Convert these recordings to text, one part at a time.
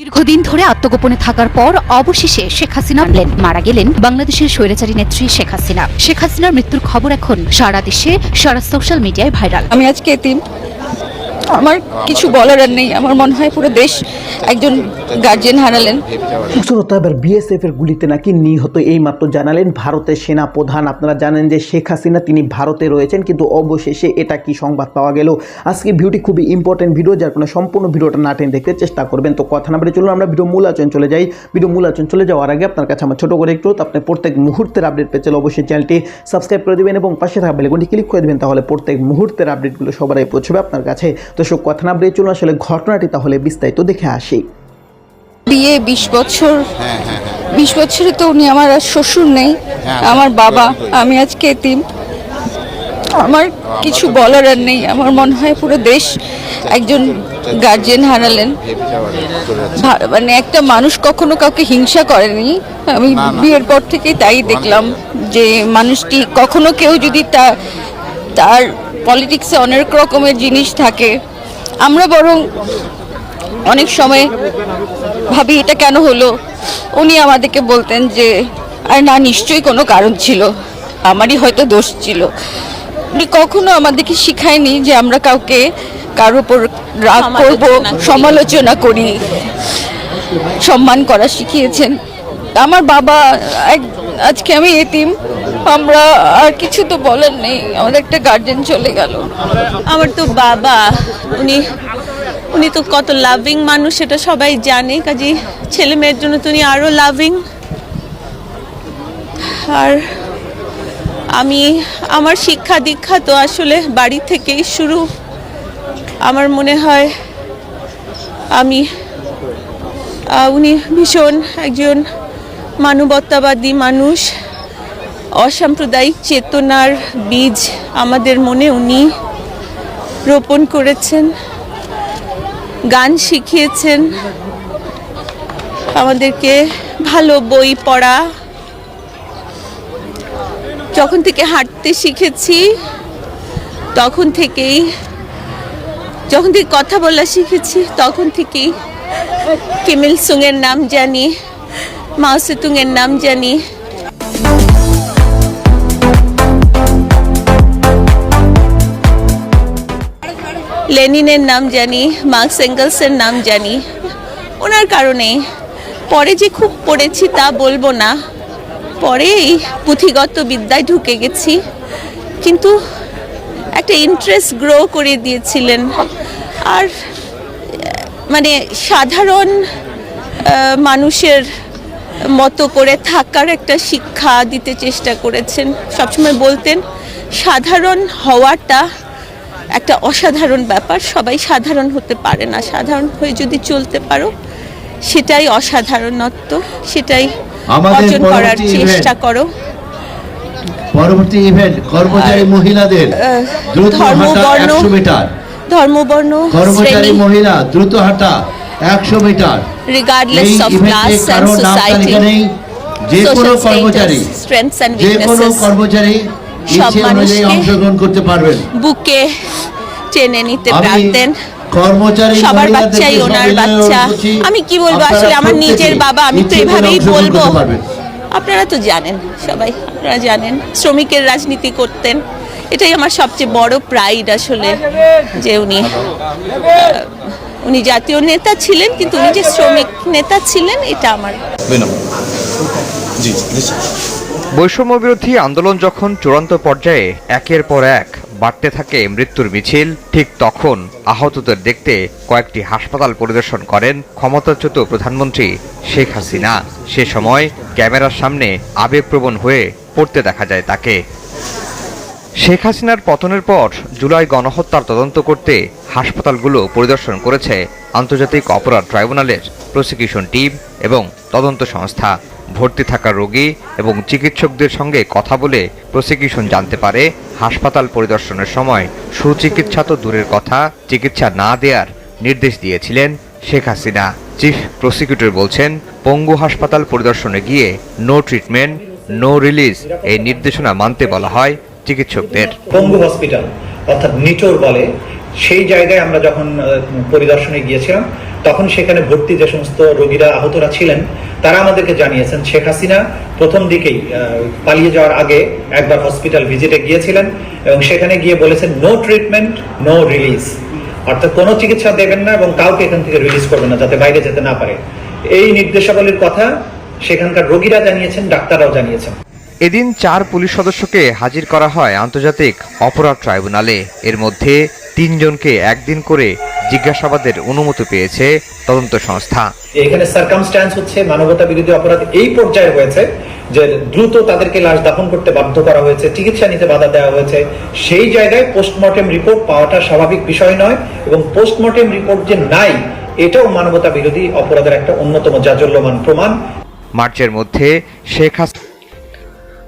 দীর্ঘদিন ধরে আত্মগোপনে থাকার পর অবশেষে শেখ হাসিনা বললেন মারা গেলেন বাংলাদেশের স্বৈরাচারী নেত্রী শেখ হাসিনা। শেখ হাসিনার মৃত্যুর খবর এখন সারা দেশে, সারা সোশ্যাল মিডিয়ায় ভাইরাল আমি আজকে আমার কিছু বলার আর নেই। আমার মনে হয় পুরো দেশ একজন গার্জিয়ান হারালেন। এবার বিএসএফ এর গুলিতে নাকি নিহত এই মাত্র জানালেন ভারতের সেনা প্রধান। আপনারা জানেন যে শেখ হাসিনা তিনি ভারতে রয়েছেন, কিন্তু অবশেষে এটা কি সংবাদ পাওয়া গেল? আজকে ভিডিওটি খুবই ইম্পর্টেন্ট ভিডিও, যার কোনো সম্পূর্ণ ভিডিওটা না টেনে দেখতে চেষ্টা করবেন। তো কথা না বলে চলুন, আমরা ভিডিও মূল আচরণ চলে যাই। ভিডিও মূল আচরণ চলে যাওয়ার আগে আপনার কাছে আমার ছোট করে একটু আপনি প্রত্যেক মুহূর্তের আপডেট পেতে চাইলে অবশ্যই চ্যানেলটি সাবস্ক্রাইব করে দেবেন এবং পাশে থাকা বেলগুনটি ক্লিক করে দেবেন, তাহলে প্রত্যেক মুহূর্তের আপডেটগুলো সবার আগে পৌঁছবে আপনার কাছে। সব কথা না বলে চলুন আসলে ঘটনাটি তাহলে বিস্তারিত দেখে আসি। বিয়ে বিশ বছর। বিশ বছরে তো উনি আমার আর শ্বশুর নেই আমার বাবা আমি আজকে এতিম। আমার কিছু বলার আর নেই আমার মনে হয় পুরো দেশ একজন গার্জিয়ান হারালেন। মানে একটা মানুষ কখনো কাউকে হিংসা করেনি। আমি বিয়ের পর থেকেই তাই দেখলাম যে মানুষটি কখনো কেউ যদি তা তার পলিটিক্সে অনেক রকমের জিনিস থাকে। আমরা বরং অনেক সময় ভাবি এটা কেন হলো? উনি আমাদেরকে বলতেন যে আর না নিশ্চয়ই কোনো কারণ ছিল। আমারই হয়তো দোষ ছিল। উনি কখনো আমাদেরকে শিখায়নি যে আমরা কাউকে কারোর উপর রাগ করব সমালোচনা করি সম্মান করা শিখিয়েছেন। আমার বাবা এক- আজকে আমি এতিম। আমরা আর কিছু তো বলার নেই। আমাদের একটা গার্জেন চলে গেল। আমার তো বাবা, উনি উনি তো কত লাভিং মানুষ, সেটা সবাই জানে। কাজে ছেলে মেয়ের জন্য তো উনি আরও লাভিং আর আমি, আমার শিক্ষা দীক্ষা তো আসলে বাড়ি থেকেই শুরু। আমার মনে হয় আমি উনি ভীষণ একজন মানবতাবাদী মানুষ, অসাম্প্রদায়িক চেতনার বীজ আমাদের মনে উনি রোপণ করেছেন, গান শিখিয়েছেন, আমাদেরকে ভালো বই পড়া। যখন থেকে হাঁটতে শিখেছি, তখন থেকেই, যখন থেকে কথা বলা শিখেছি, তখন থেকেই কিমিল সুংয়ের নাম জানি। মাও সেতুংয়ের নাম জানি লেনিনের নাম জানি মার্কস এঙ্গেলসের নাম জানি ওনার কারণে পরে যে খুব পড়েছি তা বলব না। পরে এই পুঁথিগত বিদ্যায় ঢুকে গেছি। কিন্তু একটা ইন্টারেস্ট গ্রো করে দিয়েছিলেন। আর মানে সাধারণ মানুষের মতো করে থাকার একটা শিক্ষা দিতে চেষ্টা করেছেন। সবসময় বলতেন সাধারণ হওয়াটা একটা অসাধারণ ব্যাপার সবাই সাধারণ হতে পারে না। সাধারণ হয়ে যদি চলতে পারো সেটাই অসাধারণত্ব সেটাই অর্জন করার চেষ্টা করো। পরবর্তী ইভেন্ট কর্মচারী মহিলাদের দ্রুত ধর্ম, হাঁটা বর্ণ, একশো মিটার। ধর্মবর্ণ কর্মচারী মহিলা দ্রুত হাঁটা। একশো মিটার। রিগার্ডলেস অফ ক্লাস নাম সোসাইটি যে কোনো কর্মচারী যে কোনো কর্মচারী সব মানুষকে অংশগ্রহণ করতে পারবেন। বুকে টেনে নিতে আমি পারতেন কর্মচারী সবার বাচ্চাই ওনার বাচ্চা। আমি কি বলব? আসলে আমার নিজের বাবা আমি তো এভাবেই বলব। আপনারা তো জানেন সবাই আপনারা জানেন শ্রমিকের রাজনীতি করতেন। এটাই আমার সবচেয়ে বড় প্রাইড আসলে যে উনি উনি জাতীয় নেতা ছিলেন কিন্তু উনি যে শ্রমিক নেতা ছিলেন এটা আমার। বৈষম্য বিরোধী আন্দোলন যখন চূড়ান্ত পর্যায়ে একের পর এক বাড়তে থাকে মৃত্যুর মিছিল ঠিক তখন আহতদের দেখতে কয়েকটি হাসপাতাল পরিদর্শন করেন ক্ষমতাচ্যুত প্রধানমন্ত্রী শেখ হাসিনা। সে সময় ক্যামেরার সামনে আবেগপ্রবণ হয়ে পড়তে দেখা যায় তাকে। শেখ হাসিনার পতনের পর জুলাই গণহত্যার তদন্ত করতে হাসপাতালগুলো পরিদর্শন করেছে আন্তর্জাতিক অপরাধ ট্রাইব্যুনালের প্রসিকিউশন টিম এবং তদন্ত সংস্থা। ভর্তি থাকা রোগী এবং চিকিৎসকদের সঙ্গে কথা বলে প্রসিকিউশন জানতে পারে হাসপাতাল পরিদর্শনের সময় সুচিকিৎসা তো দূরের কথা, চিকিৎসা না দেওয়ার নির্দেশ দিয়েছিলেন শেখ হাসিনা। চিফ প্রসিকিউটর বলছেন, পঙ্গু হাসপাতাল পরিদর্শনে গিয়ে নো ট্রিটমেন্ট, নো রিলিজ এই নির্দেশনা মানতে বলা হয়। চিকিৎসকদের। পঙ্গু হসপিটাল, অর্থাৎ নিটোর বলে, সেই জায়গায় আমরা যখন পরিদর্শনে গিয়েছিলাম, তখন সেখানে ভর্তি যে সমস্ত রোগীরা আহতরা ছিলেন, তারা আমাদেরকে জানিয়েছেন, শেখ হাসিনা প্রথম দিকেই পালিয়ে যাওয়ার আগে একবার হসপিটাল ভিজিটে গিয়েছিলেন এবং সেখানে গিয়ে বলেছেন, নো ট্রিটমেন্ট, নো রিলিজ। অর্থাৎ কোনো চিকিৎসা দেবেন না এবং কাউকে এখান থেকে রিলিজ করবেন না, যাতে বাইরে যেতে না পারে। এই নির্দেশাবলীর কথা সেখানকার রোগীরা জানিয়েছেন, ডাক্তাররাও জানিয়েছেন। এদিন চার পুলিশ সদস্যকে হাজির করা হয় আন্তর্জাতিক অপরাধ ট্রাইব্যুনালে। এর মধ্যে তিনজনকে একদিন করে জিজ্ঞাসাবাদের অনুমতি পেয়েছে তদন্ত সংস্থা। এখানে সার্কামস্ট্যান্স হচ্ছে মানবতা বিরোধী অপরাধ এই পর্যায়ে হয়েছে যে দ্রুত তাদেরকে লাশ দাফন করতে বাধ্য করা হয়েছে চিকিৎসা নিতে বাধা দেওয়া হয়েছে। সেই জায়গায় পোস্টমর্টেম রিপোর্ট পাওয়াটা স্বাভাবিক বিষয় নয় এবং পোস্টমর্টেম রিপোর্ট যে নাই এটাও মানবতা বিরোধী অপরাধের একটা অন্যতম জাজল্যমান প্রমাণ। মার্চের মধ্যে শেখ হাসিনা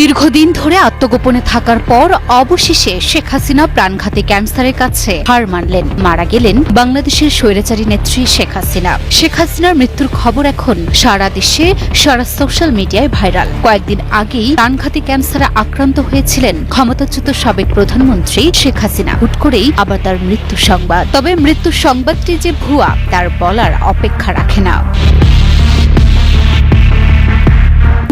দীর্ঘদিন ধরে আত্মগোপনে থাকার পর অবশেষে শেখ হাসিনা প্রাণঘাতী ক্যান্সারের কাছে হার মানলেন। মারা গেলেন বাংলাদেশের স্বৈরাচারী নেত্রী শেখ হাসিনা। শেখ হাসিনার মৃত্যুর খবর এখন সারা দেশে, সারা সোশ্যাল মিডিয়ায় ভাইরাল। কয়েকদিন আগেই প্রাণঘাতী ক্যান্সারে আক্রান্ত হয়েছিলেন ক্ষমতাচ্যুত সাবেক প্রধানমন্ত্রী শেখ হাসিনা। হুট করেই আবার তার মৃত্যু সংবাদ। তবে মৃত্যুর সংবাদটি যে ভুয়া, তার বলার অপেক্ষা রাখে না।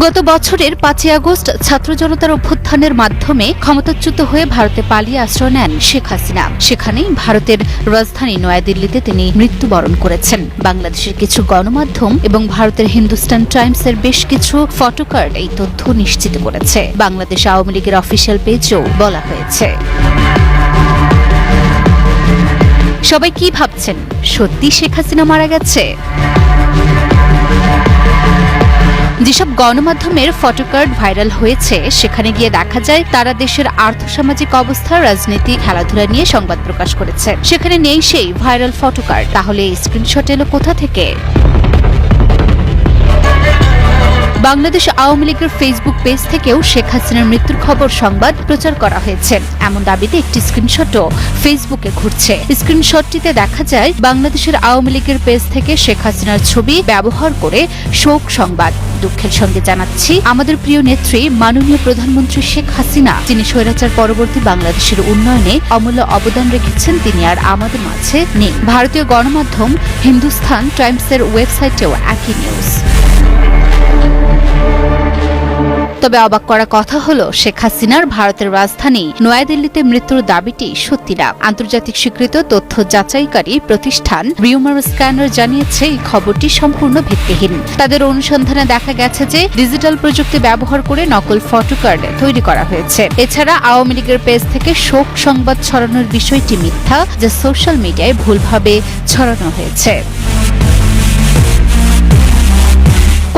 গত বছরের পাঁচই আগস্ট ছাত্র জনতার অভ্যুত্থানের মাধ্যমে ক্ষমতাচ্যুত হয়ে ভারতে পালিয়ে আশ্রয় নেন শেখ হাসিনা। সেখানেই ভারতের রাজধানী নয়াদিল্লিতে তিনি মৃত্যুবরণ করেছেন। বাংলাদেশের কিছু গণমাধ্যম এবং ভারতের হিন্দুস্তান টাইমসের বেশ কিছু ফটোকার্ড এই তথ্য নিশ্চিত করেছে। বাংলাদেশ আওয়ামী লীগের অফিসিয়াল পেজেও বলা হয়েছে। সবাই কি ভাবছেন? সত্যি শেখ হাসিনা মারা গেছে? যেসব গণমাধ্যমের ফটোকার্ড ভাইরাল হয়েছে, সেখানে গিয়ে দেখা যায় তারা দেশের আর্থসামাজিক অবস্থা, রাজনীতি, খেলাধুলা নিয়ে সংবাদ প্রকাশ করেছে। সেখানে নেই সেই ভাইরাল ফটোকার্ড তাহলে এই স্ক্রিনশট এলো কোথা থেকে? বাংলাদেশ আওয়ামী লীগের ফেসবুক পেজ থেকেও শেখ হাসিনার মৃত্যুর খবর সংবাদ প্রচার করা হয়েছে। এমন দাবিতে একটি স্ক্রিনশটও ফেসবুকে ঘুরছে। স্ক্রিনশটটিতে দেখা যায়, বাংলাদেশের আওয়ামী লীগের পেজ থেকে শেখ হাসিনার ছবি ব্যবহার করে শোক সংবাদ। দুঃখের সঙ্গে জানাচ্ছি, আমাদের প্রিয় নেত্রী, মাননীয় প্রধানমন্ত্রী শেখ হাসিনা, যিনি স্বৈরাচার পরবর্তী বাংলাদেশের উন্নয়নে অমূল্য অবদান রেখেছেন, তিনি আর আমাদের মাঝে নেই। ভারতীয় গণমাধ্যম হিন্দুস্তান টাইমসের ওয়েবসাইটেও একই নিউজ তবে অবাক করা কথা হলো, শেখ হাসিনার ভারতের রাজধানী নয়াদিল্লিতে মৃত্যুর দাবিটি সত্যি না। আন্তর্জাতিক স্বীকৃত তথ্য যাচাইকারী প্রতিষ্ঠান রিউমার স্ক্যানার জানিয়েছে, এই খবরটি সম্পূর্ণ ভিত্তিহীন। তাদের অনুসন্ধানে দেখা গেছে যে, ডিজিটাল প্রযুক্তি ব্যবহার করে নকল ফটোকার্ড তৈরি করা হয়েছে। এছাড়া আওয়ামী লীগের পেজ থেকে শোক সংবাদ ছড়ানোর বিষয়টি মিথ্যা, যা সোশ্যাল মিডিয়ায় ভুলভাবে ছড়ানো হয়েছে।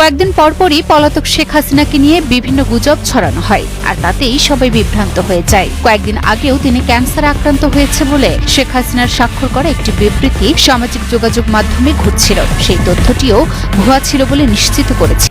কয়েকদিন পরপরই পলাতক শেখ হাসিনাকে নিয়ে বিভিন্ন গুজব ছড়ানো হয়, আর তাতেই সবাই বিভ্রান্ত হয়ে যায়। কয়েকদিন আগেও তিনি ক্যান্সার আক্রান্ত হয়েছে বলে শেখ হাসিনার স্বাক্ষর করা একটি বিবৃতি সামাজিক যোগাযোগ মাধ্যমে ঘুরছিল। সেই তথ্যটিও ভুয়া ছিল বলে নিশ্চিত করেছে।